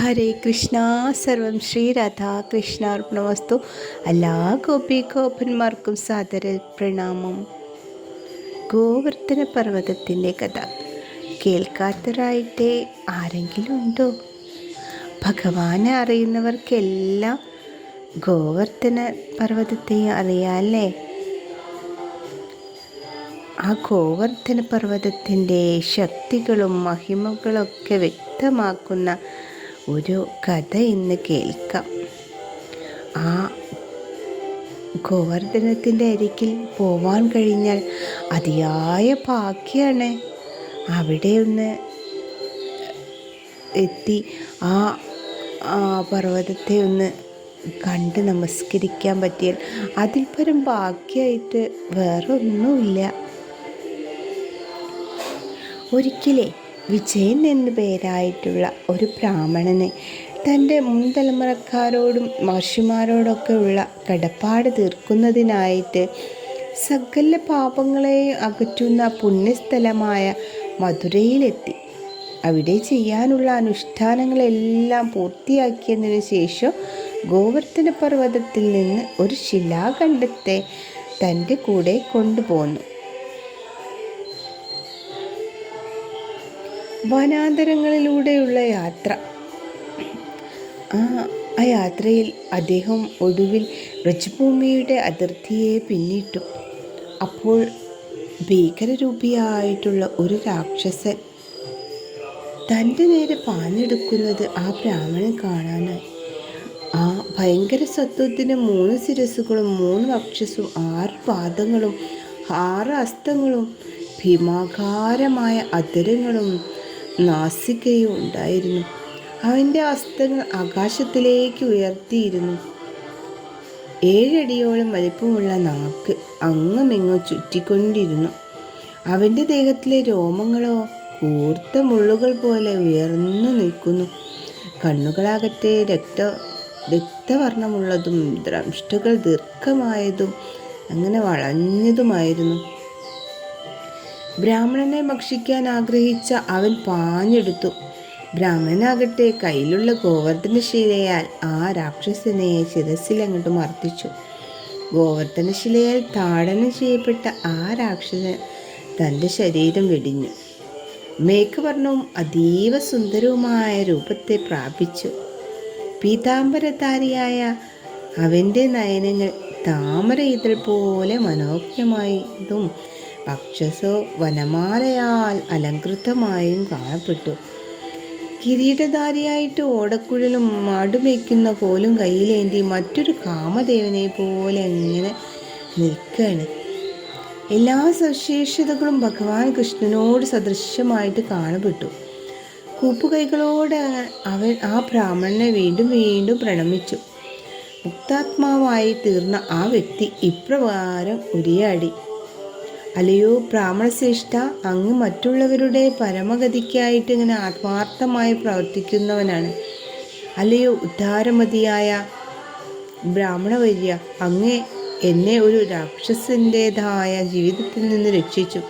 ഹരേ കൃഷ്ണ. സർവം ശ്രീ രാധാകൃഷ്ണാർപ്പണമസ്തു എല്ലാ ഗോപികോപന്മാർക്കും സാദര പ്രണാമം. ഗോവർദ്ധന പർവതത്തിന്റെ കഥ. കേൾക്കാത്തവരായിട്ട് ആരെങ്കിലും ഉണ്ടോ? ഭഗവാനെ അറിയുന്നവർക്കെല്ലാം ഗോവർദ്ധന പർവതത്തെ അറിയാമല്ലേ ആ ഗോവർദ്ധന പർവതത്തിന്റെ ശക്തികളും മഹിമകളൊക്കെ വ്യക്തമാക്കുന്ന ഒരു കഥ ഇന്ന് കേൾക്കാം. ആ ഗോവർദ്ധനത്തിന്റെ അരികിൽ പോവാൻ കഴിഞ്ഞാൽ അതിയായ ഭാഗ്യമാണ് അവിടെ ഒന്ന് എത്തി ആ പർവതത്തെ ഒന്ന് കണ്ട് നമസ്കരിക്കാൻ പറ്റിയാൽ അതിൽ പരം ഭാഗ്യമായിട്ട് വേറെ ഒന്നുമില്ല ഒരിക്കലേ വിജയൻ എന്നു പേരായിട്ടുള്ള ഒരു ബ്രാഹ്മണന് തന്റെ മുൻതലമുറക്കാരോടും മഹർഷിമാരോടൊക്കെ ഉള്ള കടപ്പാട് തീർക്കുന്നതിനായിട്ട് സകല പാപങ്ങളെയും അകറ്റുന്ന പുണ്യസ്ഥലമായ മധുരയിലെത്തി. അവിടെ ചെയ്യാനുള്ള അനുഷ്ഠാനങ്ങളെല്ലാം പൂർത്തിയാക്കിയതിന് ശേഷം ഗോവർദ്ധന പർവതത്തിൽ നിന്ന് ഒരു ശിലാഖണ്ഡത്തെ തന്റെ കൂടെ കൊണ്ടുപോന്നു. വനാന്തരങ്ങളിലൂടെയുള്ള യാത്ര. ആ യാത്രയിൽ അദ്ദേഹം ഒടുവിൽ ബ്രജഭൂമിയുടെ അതിർത്തിയെ പിന്നിട്ടു. അപ്പോൾ ഭീകരരൂപിയായിട്ടുള്ള ഒരു രാക്ഷസൻ തന്റെ നേരെ പാഞ്ഞെടുക്കുന്നത് ആ ബ്രാഹ്മണൻ കാണാനായി. ആ ഭയങ്കര സത്വത്തിന് മൂന്ന് ശിരസുകളും മൂന്ന് അക്ഷസും ആറ് പാദങ്ങളും ആറ് അസ്തങ്ങളും ഭീമാകാരമായ അതിരങ്ങളും നാസികയും ഉണ്ടായിരുന്നു. അവന്റെ അസ്തങ്ങൾ ആകാശത്തിലേക്ക് ഉയർത്തിയിരുന്നു. ഏഴടിയോളം വലിപ്പമുള്ള നാക്ക് അങ്ങുമിങ്ങും ചുറ്റിക്കൊണ്ടിരുന്നു. അവന്റെ ദേഹത്തിലെ രോമങ്ങളോ കൂർത്ത മുള്ളുകൾ പോലെ ഉയർന്നു നിൽക്കുന്നു. കണ്ണുകളാകട്ടെ രക്ത രക്തവർണമുള്ളതും ദ്രംഷ്ടുകൾ ദീർഘമായതും അങ്ങനെ വളഞ്ഞതുമായിരുന്നു. ബ്രാഹ്മണനെ ഭക്ഷിക്കാൻ ആഗ്രഹിച്ച അവൻ പാഞ്ഞെടുത്തു. ബ്രാഹ്മണനാകട്ടെ കയ്യിലുള്ള ഗോവർദ്ധനശിലയാൽ ആ രാക്ഷസനെ ശിരസിൽ അങ്ങോട്ട് മർദ്ദിച്ചു ഗോവർദ്ധനശിലയാൽ താടനം ചെയ്യപ്പെട്ട ആ രാക്ഷസൻ തന്റെ ശരീരം വെടിഞ്ഞു. മേഘവർണവും അതീവ സുന്ദരവുമായ രൂപത്തെ പ്രാപിച്ചു. പീതാംബരധാരിയായ അവന്റെ നയനങ്ങൾ താമര ഇതൾ പോലെ മനോജ്ഞമായതും അക്ഷസോ വനമാലയാൽ അലങ്കൃതമായും കാണപ്പെട്ടു. കിരീടധാരിയായിട്ട് ഓടക്കുഴലും മടുവയ്ക്കുന്ന കോലും കയ്യിലേന്തി മറ്റൊരു കാമദേവനെ പോലെ അങ്ങനെ നിൽക്കുകയാണ് എല്ലാ സവിശേഷതകളും ഭഗവാൻ കൃഷ്ണനോട് സദൃശ്യമായിട്ട് കാണപ്പെട്ടു. കൂപ്പുകൈകളോടെ അവൻ ആ ബ്രാഹ്മണനെ വീണ്ടും വീണ്ടും പ്രണമിച്ചു. മുക്താത്മാവായി തീർന്ന ആ വ്യക്തി ഇപ്രകാരം ഉരിയാടി. അല്ലയോ ബ്രാഹ്മണശ്രേഷ്ഠ അങ്ങ് മറ്റുള്ളവരുടെ പരമഗതിക്കായിട്ട് ഇങ്ങനെ ആത്മാർത്ഥമായി പ്രവർത്തിക്കുന്നവനാണ്. അല്ലയോ ഉദ്ധാരമതിയായ ബ്രാഹ്മണവര്യ അങ്ങ് എന്നെ ഒരു രാക്ഷസിന്റെതായ ജീവിതത്തിൽ നിന്ന് രക്ഷിച്ചു.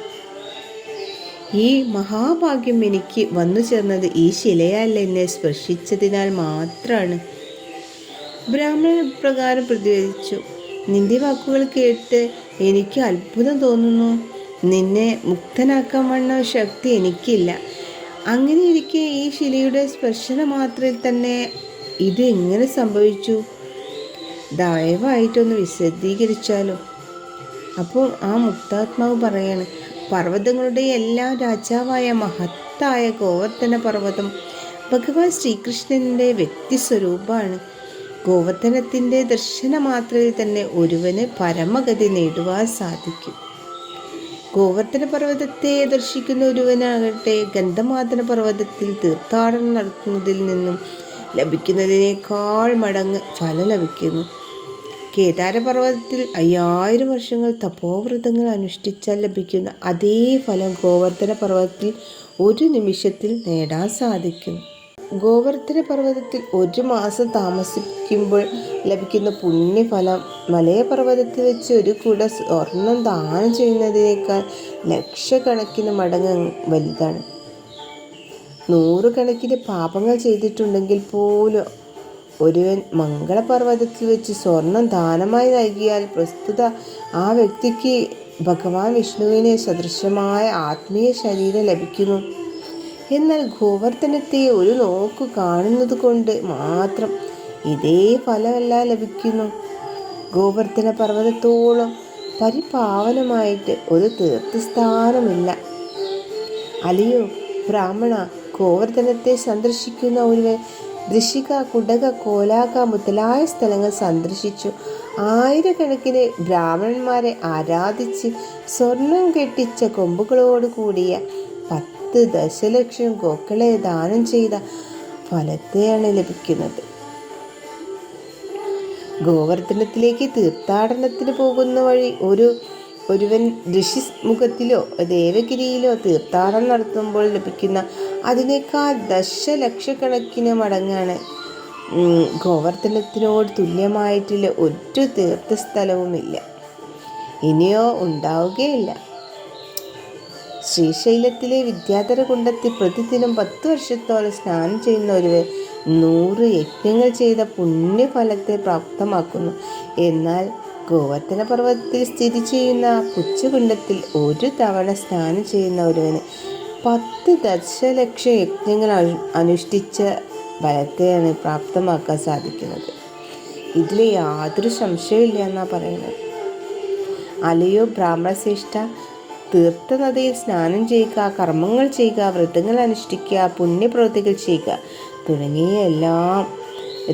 ഈ മഹാഭാഗ്യം എനിക്ക് വന്നു ചേർന്നത് ഈ ശിലയാൽ എന്നെ സ്പർശിച്ചതിനാൽ മാത്രമാണ് ബ്രാഹ്മണ പ്രകാരം പ്രതികരിച്ചു. നിന്റെ വാക്കുകൾ കേട്ട് എനിക്ക് അത്ഭുതം തോന്നുന്നു. നിന്നെ മുക്തനാക്കാൻ വണ്ണ ശക്തി എനിക്കില്ല. അങ്ങനെ ഇരിക്കെ ഈ ശിലയുടെ സ്പർശന മാത്രയിൽ തന്നെ ഇത് എങ്ങനെ സംഭവിച്ചു? ദയവായിട്ടൊന്ന് വിശദീകരിച്ചാലോ? അപ്പോൾ ആ മുക്താത്മാവ് പറയാണ് പർവതങ്ങളുടെ എല്ലാ രാജാവായ മഹത്തായ ഗോവർദ്ധന പർവതം ഭഗവാൻ ശ്രീകൃഷ്ണന്റെ വ്യക്തിസ്വരൂപമാണ്. ഗോവർദ്ധനത്തിന്റെ ദർശനമാത്രയിൽ തന്നെ ഒരുവന് പരമഗതി നേടുവാൻ സാധിക്കും. ഗോവർദ്ധന പർവതത്തെ ദർശിക്കുന്ന ഒരുവനാകട്ടെ ഗന്ധമാതന പർവതത്തിൽ തീർത്ഥാടനം നടത്തുന്നതിൽ നിന്നും ലഭിക്കുന്നതിനേക്കാൾ മടങ്ങ് ഫലം ലഭിക്കുന്നു. കേദാരപർവതത്തിൽ അയ്യായിരം വർഷങ്ങൾ തപോവ്രതങ്ങൾ അനുഷ്ഠിച്ചാൽ ലഭിക്കുന്ന അതേ ഫലം ഗോവർദ്ധന പർവതത്തിൽ ഒരു നിമിഷത്തിൽ നേടാൻ സാധിക്കുന്നു ഗോവർദ്ധന പർവതത്തിൽ ഒരു മാസം താമസിക്കുമ്പോൾ ലഭിക്കുന്ന പുണ്യഫലം മലയപർവതത്തിൽ വെച്ച് ഒരു കുട സ്വർണം ദാനം ചെയ്യുന്നതിനേക്കാൾ ലക്ഷക്കണക്കിന് മടങ്ങ് വലുതാണ്. നൂറുകണക്കിന് പാപങ്ങൾ ചെയ്തിട്ടുണ്ടെങ്കിൽ പോലും ഒരുവൻ മംഗളപർവതത്തിൽ വെച്ച് സ്വർണം ദാനമായി നൽകിയാൽ പ്രസ്തുത ആ വ്യക്തിക്ക് ഭഗവാൻ വിഷ്ണുവിനെ സദൃശമായ ആത്മീയ ശരീരം ലഭിക്കുന്നു. എന്നാൽ ഗോവർദ്ധനത്തെ ഒരു നോക്ക് കാണുന്നത് കൊണ്ട് മാത്രം ഇതേ ഫലമല്ല ലഭിക്കുന്നു. ഗോവർദ്ധന പർവതത്തോളം പരിപാവനമായിട്ട് ഒരു തീർത്ഥസ്ഥാനമില്ല. അലിയോ ബ്രാഹ്മണ ഗോവർദ്ധനത്തെ സന്ദർശിക്കുന്ന ഒരുവൻ ദൃശിക കുടക കോലാക മുതലായ സ്ഥലങ്ങൾ സന്ദർശിച്ചു. ആയിരക്കണക്കിന് ബ്രാഹ്മണന്മാരെ ആരാധിച്ച് സ്വർണം കെട്ടിച്ച കൊമ്പുകളോട് കൂടിയ പത്ത് ദശലക്ഷം ഗോക്കളെ ദാനം ചെയ്ത ഫലത്തെയാണ് ലഭിക്കുന്നത്. ഗോവർദ്ധനത്തിലേക്ക് തീർത്ഥാടനത്തിന് പോകുന്ന വഴി ഒരു ഒരുവൻ ഋഷി ഋഷിമുഖത്തിലോ ദേവഗിരിയിലോ തീർത്ഥാടനം നടത്തുമ്പോൾ ലഭിക്കുന്ന അതിനേക്കാൾ ദശലക്ഷക്കണക്കിന് മടങ്ങാണ്. ഗോവർദ്ധനത്തിനോട് തുല്യമായിട്ടുള്ള ഒരു തീർത്ഥസ്ഥലവുമില്ല. ഇനിയോ ഉണ്ടാവുകയില്ല. ശ്രീശൈലത്തിലെ വിദ്യാധര കുണ്ടത്തിൽ പ്രതിദിനം പത്ത് വർഷത്തോളം സ്നാനം ചെയ്യുന്ന ഒരുവൻ നൂറ് യജ്ഞങ്ങൾ ചെയ്ത പുണ്യഫലത്തെ പ്രാപ്തമാക്കുന്നു. എന്നാൽ ഗോവർദ്ധന പർവതത്തിൽ സ്ഥിതി ചെയ്യുന്ന പുച്ചകുണ്ടത്തിൽ ഒരു തവണ സ്നാനം ചെയ്യുന്ന ഒരുവന് പത്ത് ദശലക്ഷം യജ്ഞങ്ങൾ അനുഷ്ഠിച്ച ഫലത്തെയാണ് പ്രാപ്തമാക്കാൻ സാധിക്കുന്നത്. ഇതിൽ യാതൊരു സംശയമില്ല എന്നാണ് പറയുന്നത്. അലയോ ബ്രാഹ്മണശ്രേഷ്ഠ തീർത്ഥനദിയിൽ സ്നാനം ചെയ്യുക കർമ്മങ്ങൾ ചെയ്യുക വ്രതങ്ങൾ അനുഷ്ഠിക്കുക പുണ്യപ്രവൃത്തികൾ ചെയ്യുക തുടങ്ങിയ എല്ലാം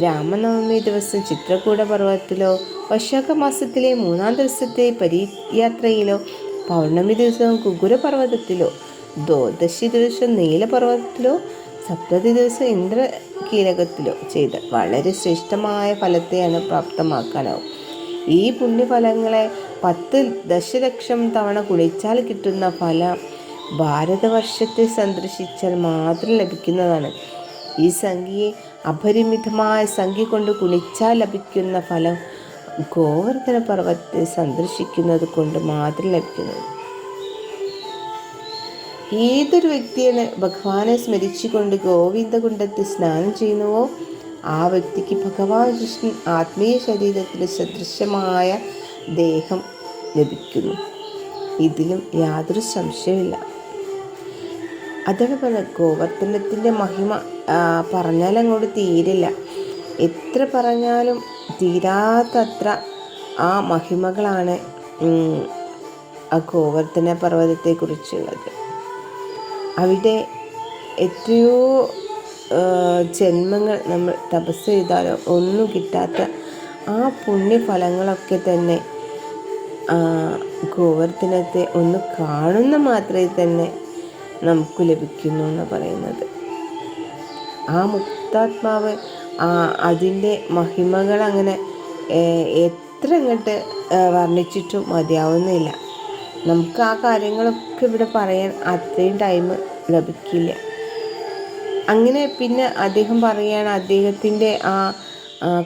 രാമനവമി ദിവസം ചിത്രകൂട പർവതത്തിലോ വൈശാഖ മാസത്തിലെ മൂന്നാം ദിവസത്തെ പരിയാത്രയിലോ പൗർണമി ദിവസം കുകുരപർവതത്തിലോ ദ്വാദശി ദിവസം നീലപർവതത്തിലോ സപ്തതി ദിവസം ഇന്ദ്രകീലകത്തിലോ ചെയ്ത് വളരെ ശ്രേഷ്ഠമായ ഫലത്തെയാണ് പ്രാപ്തമാക്കാനാവും. ഈ പുണ്യഫലങ്ങളെ പത്ത് ദശലക്ഷം തവണ കുളിച്ചാൽ കിട്ടുന്ന ഫലം ഭാരതവർഷത്തെ സന്ദർശിച്ചാൽ മാത്രം ലഭിക്കുന്നതാണ്. ഈ സംഖ്യയെ അപരിമിതമായ സംഖ്യ കൊണ്ട് കുളിച്ചാൽ ലഭിക്കുന്ന ഫലം ഗോവർദ്ധന പർവത്തെ സന്ദർശിക്കുന്നത് കൊണ്ട് മാത്രം ലഭിക്കുന്നത് ഏതൊരു വ്യക്തിയാണ് ഭഗവാനെ സ്മരിച്ചുകൊണ്ട് ഗോവിന്ദകുണ്ടത്തിൽ സ്നാനം ചെയ്യുന്നുവോ ആ വ്യക്തിക്ക് ഭഗവാൻ കൃഷ്ണൻ ആത്മീയ ശരീരത്തിൽ സദൃശമായ ദേഹം ലഭിക്കുന്നു. ഇതിലും യാതൊരു സംശയമില്ല അതാണ് പറഞ്ഞത് ഗോവർദ്ധനത്തിന്റെ മഹിമ പറഞ്ഞാൽ അങ്ങോട്ട് തീരില്ല. എത്ര പറഞ്ഞാലും തീരാത്തത്ര ആ മഹിമകളാണ് ആ ഗോവർദ്ധന പർവതത്തെക്കുറിച്ചുള്ളത്. അവിടെ എത്രയോ ജന്മങ്ങൾ നമ്മൾ തപസ് ചെയ്താലോ ഒന്നും കിട്ടാത്ത ആ പുണ്യഫലങ്ങളൊക്കെ തന്നെ ഗോവർദ്ധനത്തെ ഒന്ന് കാണുന്ന മാത്രമേ തന്നെ നമുക്ക് ലഭിക്കുന്നു എന്ന് പറയുന്നത്. ആ മുക്താത്മാവ് അതിന്റെ മഹിമകൾ അങ്ങനെ എത്ര അങ്ങോട്ട് വർണിച്ചിട്ടും മതിയാവുന്നില്ല. നമുക്ക് ആ കാര്യങ്ങളൊക്കെ ഇവിടെ പറയാൻ അത്രയും ടൈം ലഭിക്കില്ല. അങ്ങനെ പിന്നെ അദ്ദേഹം പറയുകയാണ് അദ്ദേഹത്തിന്റെ ആ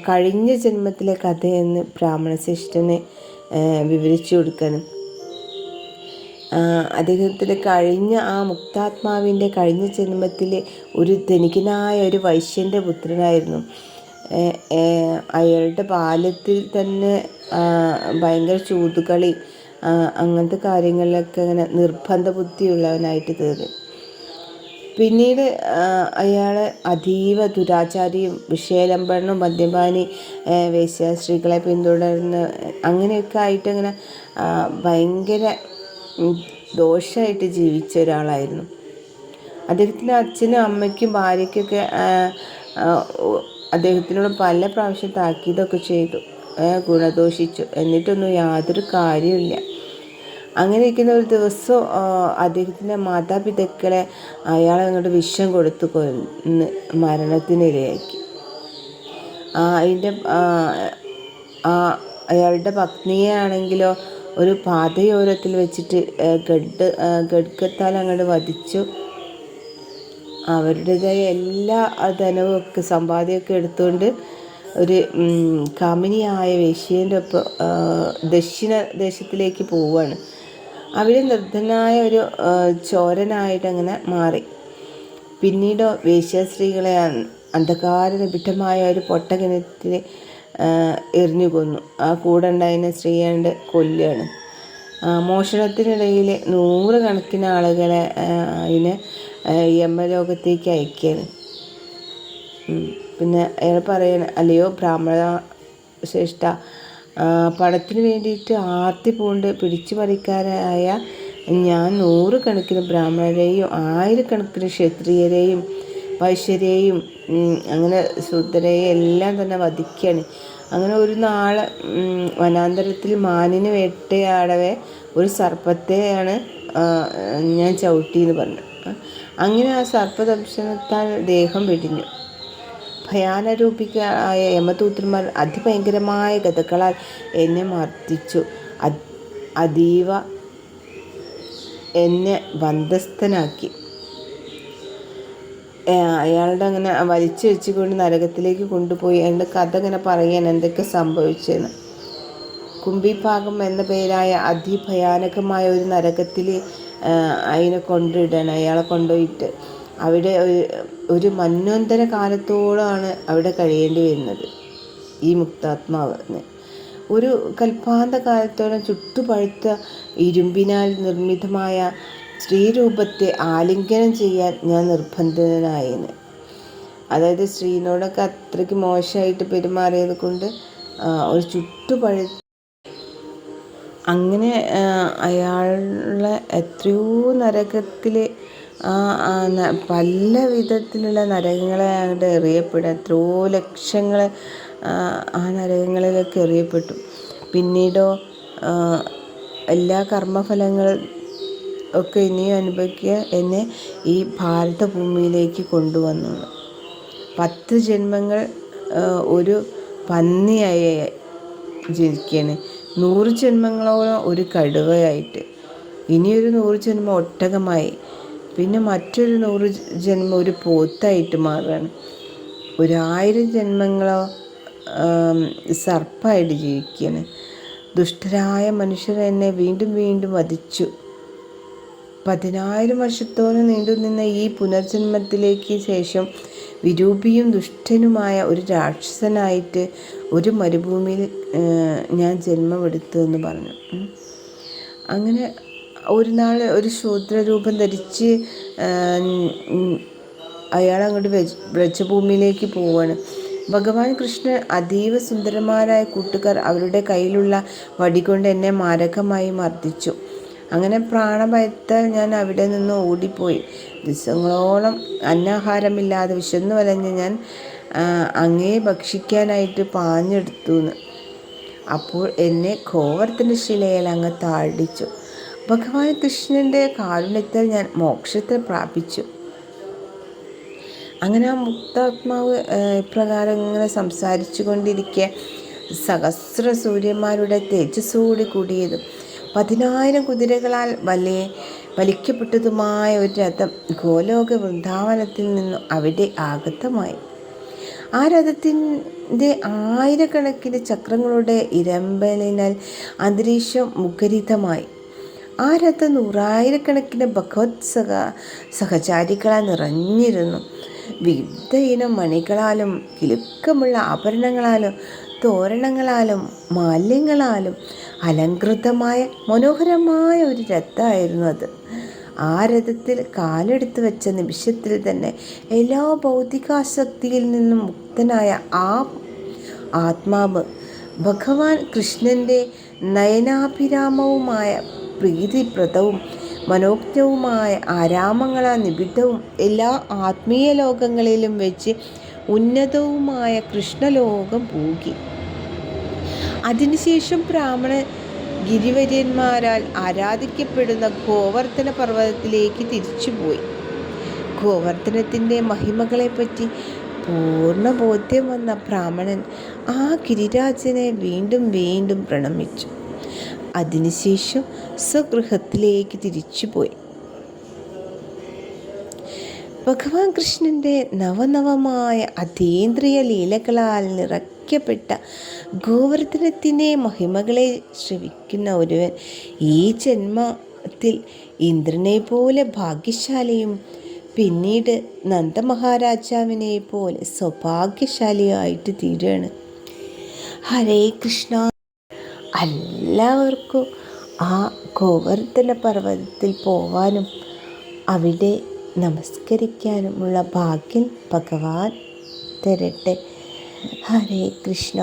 കഴിഞ്ഞ ജന്മത്തിലെ കഥയെന്ന് ബ്രാഹ്മണശ്രേഷ്ഠനെ വിവരിച്ചു കൊടുക്കണം അദ്ദേഹത്തിന്റെ കഴിഞ്ഞ ആ മുക്താത്മാവിന്റെ കഴിഞ്ഞ ജന്മത്തിലെ ഒരു ധനികനായ ഒരു വൈശ്യന്റെ പുത്രനായിരുന്നു. അയാളുടെ ബാല്യത്തിൽ തന്നെ ഭയങ്കര ചൂതുകളി അങ്ങനത്തെ കാര്യങ്ങളിലൊക്കെ അങ്ങനെ നിർബന്ധ ബുദ്ധിയുള്ളവനായിട്ട് തീർന്നു. പിന്നീട് അയാൾ അതീവ ദുരാചാരിയും വിഷയലംബനും മദ്യപാനി വേശ്യാസ്ത്രീകളെ പിന്തുടർന്ന് അങ്ങനെയൊക്കെ ആയിട്ട് അങ്ങനെ ഭയങ്കര ദോഷമായിട്ട് ജീവിച്ച ഒരാളായിരുന്നു. അദ്ദേഹത്തിന്റെ അച്ഛനും അമ്മയ്ക്കും ഭാര്യയ്ക്കൊക്കെ അദ്ദേഹത്തിനോട് പല പ്രാവശ്യം താക്കീതൊക്കെ ചെയ്തു ഗുണദോഷിച്ചു. എന്നിട്ടൊന്നും യാതൊരു കാര്യമില്ല അങ്ങനെ ഇരിക്കുന്ന ഒരു ദിവസം അദ്ദേഹത്തിന്റെ മാതാപിതാക്കളെ അയാൾ അങ്ങോട്ട് വിഷം കൊടുത്തു കൊന്ന് മരണത്തിനിരയാക്കി. അതിന്റെ അയാളുടെ പത്നിയെ ആണെങ്കിലോ ഒരു പാതയോരത്തിൽ വെച്ചിട്ട് ഗഡ് ഗഡ്ഗത്താൽ അങ്ങോട്ട് വധിച്ചു. അവരുടേതായ എല്ലാ ധനവും ഒക്കെ സമ്പാദ്യമൊക്കെ എടുത്തുകൊണ്ട് ഒരു കാമിനിയായ വേശ്യേന്റെ ഒപ്പം ദക്ഷിണ ദേശത്തിലേക്ക് പോവുകയാണ്. അവിടെ നിർദ്ധനായ ഒരു ചോരനായിട്ട് അങ്ങനെ മാറി. പിന്നീട് വേശ്യാസ്ത്രീകളെ അന്ധകാര നിബിഡമായ ഒരു പൊട്ടകിണറ്റിൽ എറിഞ്ഞു കൊന്നു. ആ കൂടെ ഉണ്ടായിരുന്ന സ്ത്രീയാണ്ട് കൊല്ലുകയാണ്. മോഷണത്തിനിടയിൽ നൂറുകണക്കിന് ആളുകളെ അതിനെ യമലോകത്തേക്ക് അയക്കുകയാണ്. പിന്നെ അയാൾ പറയണ അല്ലയോ ബ്രാഹ്മണ ശ്രേഷ്ഠ പണത്തിന് വേണ്ടിയിട്ട് ആർത്തി പൂണ്ട് പിടിച്ചു പറിക്കാരായ ഞാൻ നൂറുകണക്കിന് ബ്രാഹ്മണരെയും ആയിരക്കണക്കിന് ക്ഷത്രിയരെയും വൈശ്യരെയും അങ്ങനെ ശുദ്ധരെയും എല്ലാം തന്നെ വധിക്കുകയാണ് അങ്ങനെ ഒരു നാൾ വനാന്തരത്തിൽ മാനിന് വേട്ടയാടവേ ഒരു സർപ്പത്തെയാണ് ഞാൻ ചവിട്ടി എന്ന് പറഞ്ഞു അങ്ങനെ ആ സർപ്പദംശനത്താൽ ദേഹം വെടിഞ്ഞു. ഭയാനരൂപികളായ യമദൂതന്മാർ അതിഭയങ്കരമായ ഗതകളാൽ എന്നെ മർദ്ദിച്ചു. അത് അതീവ എന്നെ ബന്ധസ്ഥനാക്കി അയാളുടെ അങ്ങനെ വലിച്ചു വെച്ചുകൊണ്ട് നരകത്തിലേക്ക് കൊണ്ടുപോയി. അയാളുടെ കഥ അങ്ങനെ പറയാൻ എന്തൊക്കെ സംഭവിച്ചെന്ന്. കുംഭിഭാഗം എന്ന പേരായ അതിഭയാനകമായ ഒരു നരകത്തിൽ അതിനെ കൊണ്ടിടണം അയാളെ കൊണ്ടുപോയിട്ട്. അവിടെ ഒരു മന്വന്തര കാലത്തോളമാണ് അവിടെ കഴിയേണ്ടി വരുന്നത് ഈ മുക്താത്മാവ് ഒരു കൽപ്പാന്ത കാലത്തോളം ചുട്ടുപഴുത്ത ഇരുമ്പിനാൽ നിർമ്മിതമായ സ്ത്രീരൂപത്തെ ആലിംഗനം ചെയ്യാൻ ഞാൻ നിർബന്ധിതനായിന് അതായത് സ്ത്രീനോടൊക്കെ അത്രയ്ക്ക് മോശമായിട്ട് പെരുമാറിയത് കൊണ്ട് ഒരു ചുട്ടുപഴു അങ്ങനെ അയാളുടെ അയാളെ എത്രയോ നരകത്തിൽ പല വിധത്തിലുള്ള നരകങ്ങളെ അങ്ങോട്ട് എറിയപ്പെടുക. എത്രയോ ലക്ഷങ്ങൾ ആ നരകങ്ങളിലൊക്കെ എറിയപ്പെട്ടു. പിന്നീടോ എല്ലാ കർമ്മഫലങ്ങൾ ഒക്കെ ഇനിയും അനുഭവിക്കുക എന്നെ ഈ ഭാരതഭൂമിയിലേക്ക് കൊണ്ടുവന്നു. പത്ത് ജന്മങ്ങൾ ഒരു പന്നിയായി ജനിക്കുകയാണ് നൂറ് ജന്മങ്ങളോളം ഒരു കടുവയായിട്ട്. ഇനിയൊരു നൂറ് ജന്മം ഒട്ടകമായി. പിന്നെ മറ്റൊരു നൂറ് ജന്മം ഒരു പോത്തായിട്ട് മാറുകയാണ് ഒരായിരം ജന്മങ്ങളോ സർപ്പായിട്ട് ജീവിക്കുകയാണ് ദുഷ്ടരായ മനുഷ്യർ എന്നെ വീണ്ടും വീണ്ടും വധിച്ചു. പതിനായിരം വർഷത്തോളം നീണ്ടുനിന്ന ഈ പുനർജന്മത്തിലേക്ക് ശേഷം വിരൂപിയും ദുഷ്ടനുമായ ഒരു രാക്ഷസനായിട്ട് ഒരു മരുഭൂമിയിൽ ഞാൻ ജന്മമെടുത്തു എന്ന് പറഞ്ഞു. അങ്ങനെ ഒരു നാൾ ഒരു ശൂദ്രരൂപം ധരിച്ച് അയാൾ അങ്ങോട്ട് വ്രജഭൂമിയിലേക്ക് പോവുകയാണ് ഭഗവാൻ കൃഷ്ണൻ അതീവ സുന്ദരന്മാരായ കൂട്ടുകാർ അവരുടെ കയ്യിലുള്ള വടികൊണ്ട് എന്നെ മാരകമായി മർദ്ദിച്ചു. അങ്ങനെ പ്രാണഭയത്താൽ ഞാൻ അവിടെ നിന്ന് ഓടിപ്പോയി. ദിവസങ്ങളോളം അന്നാഹാരമില്ലാതെ വിശന്നു വലഞ്ഞ് ഞാൻ അങ്ങേ ഭക്ഷിക്കാനായിട്ട് പാഞ്ഞെടുത്തു അപ്പോൾ എന്നെ കോവർത്തിന്റെ ശിലയിൽ അങ്ങ് താഴ്ടിച്ചു ഭഗവാൻ കൃഷ്ണന്റെ കാരുണ്യത്താൽ ഞാൻ മോക്ഷത്തെ പ്രാപിച്ചു. അങ്ങനെ ആ മുക്താത്മാവ് ഇപ്രകാരം ഇങ്ങനെ സംസാരിച്ചു കൊണ്ടിരിക്കെ സഹസ്ര സൂര്യന്മാരുടെ തേജസ്സോടി കൂടിയതും. പതിനായിരം കുതിരകളാൽ വലിയ വലിക്കപ്പെട്ടതുമായ ഒരു രഥം ഗോലോക വൃന്ദാവനത്തിൽ നിന്നും അവിടെ ആഗതമായി. ആ രഥത്തിന്റെ ആയിരക്കണക്കിന് ചക്രങ്ങളുടെ ഇരമ്പലിനാൽ അന്തരീക്ഷം മുഖരിതമായി. ആ രഥം നൂറായിരക്കണക്കിന് ഭഗവത് സഹ സഹചാരികളാൽ നിറഞ്ഞിരുന്നു. വിവിധ ഇനം മണികളാലും കിലുക്കമുള്ള ആഭരണങ്ങളാലും തോരണങ്ങളാലും മാലിന്യങ്ങളാലും അലങ്കൃതമായ മനോഹരമായ ഒരു രഥമായിരുന്നു അത്. ആ രഥത്തിൽ കാലെടുത്ത് വെച്ച നിമിഷത്തിൽ തന്നെ എല്ലാ ഭൗതികാസക്തിയിൽ നിന്നും മുക്തനായ ആ ആത്മാവ് ഭഗവാൻ കൃഷ്ണന്റെ നയനാഭിരാമവുമായ പ്രീതിപ്രദവും മനോജ്ഞവുമായ ആരാമങ്ങളാൽ നിബിഡവും എല്ലാ ആത്മീയ ലോകങ്ങളിലും വെച്ച് ഉന്നതവുമായ കൃഷ്ണലോകം പൂകി. അതിനുശേഷം ബ്രാഹ്മണ ഗിരിവര്യന്മാരാൽ ആരാധിക്കപ്പെടുന്ന ഗോവർദ്ധന പർവതത്തിലേക്ക് തിരിച്ചുപോയി. ഗോവർദ്ധനത്തിന്റെ മഹിമകളെപ്പറ്റി പൂർണ ബോധ്യം വന്ന ബ്രാഹ്മണൻ ആ ഗിരിരാജനെ വീണ്ടും വീണ്ടും പ്രണമിച്ചു. അതിനുശേഷം സ്വഗൃഹത്തിലേക്ക് തിരിച്ചുപോയി. ഭഗവാൻ കൃഷ്ണന്റെ നവനവമായ അതീന്ദ്രിയ ലീലകളാൽ നിറയ്ക്കപ്പെട്ട ഗോവർദ്ധനത്തിന്റെ മഹിമകളെ ശ്രവിക്കുന്ന ഒരുവൻ ഈ ജന്മത്തിൽ ഇന്ദ്രനെ പോലെ ഭാഗ്യശാലിയും പിന്നീട് നന്ദമഹാരാജാവിനെ പോലെ സൗഭാഗ്യശാലിയായിട്ട് തീരുകയാണ്. ഹരേ കൃഷ്ണ. എല്ലാവർക്കും ആ ഗോവർദ്ധന പർവതത്തിൽ പോവാനും അവിടെ നമസ്കരിക്കാനുമുള്ള ഭാഗ്യം ഭഗവാൻ തരട്ടെ. ഹരേ കൃഷ്ണ.